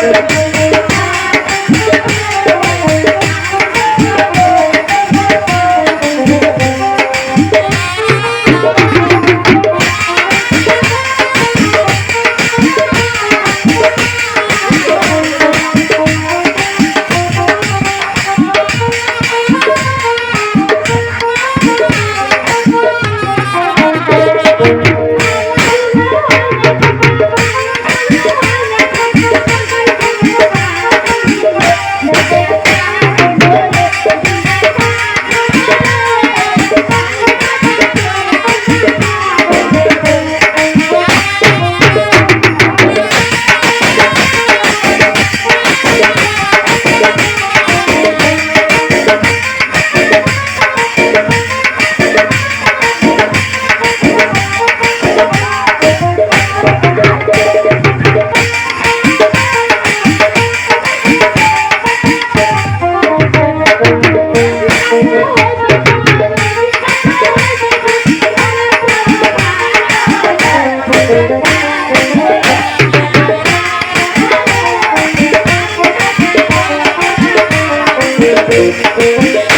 Thank you. Thank you.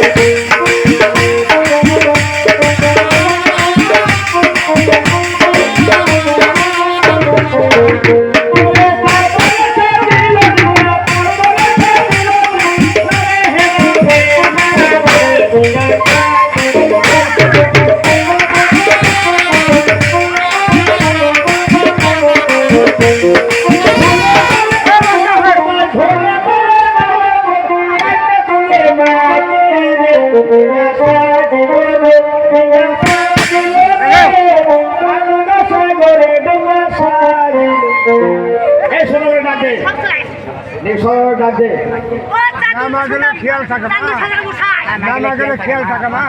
Yeah. ডাকে নামা গেলে খেয়াল থাকে না নামা গেলে খেয়াল থাকে না